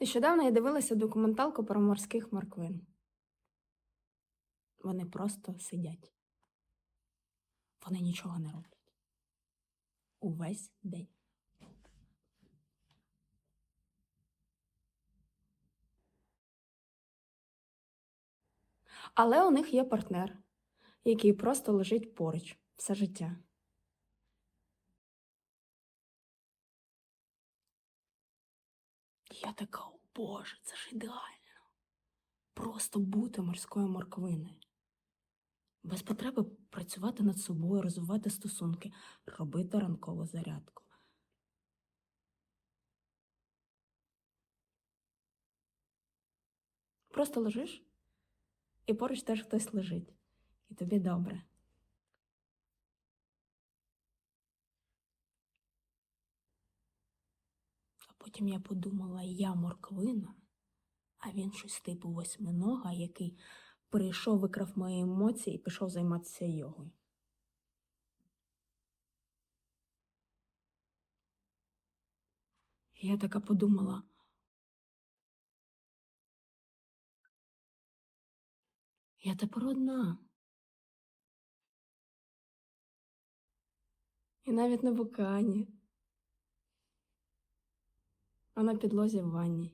Нещодавно я дивилася документалку про морських морквин. Вони просто сидять. Вони нічого не роблять. Увесь день. Але у них є партнер, який просто лежить поруч все життя. Я така, о Боже, це ж ідеально. Просто бути морською морквиною. Без потреби працювати над собою, розвивати стосунки, робити ранкову зарядку. Просто лежиш, і поруч теж хтось лежить, і тобі добре. Потім я подумала, я морквина, а він щось типу восьминога, який прийшов, викрав мої емоції і пішов займатися йогою. Я така подумала. Я тепер одна. І навіть не в океані, а на підлозі в ванні.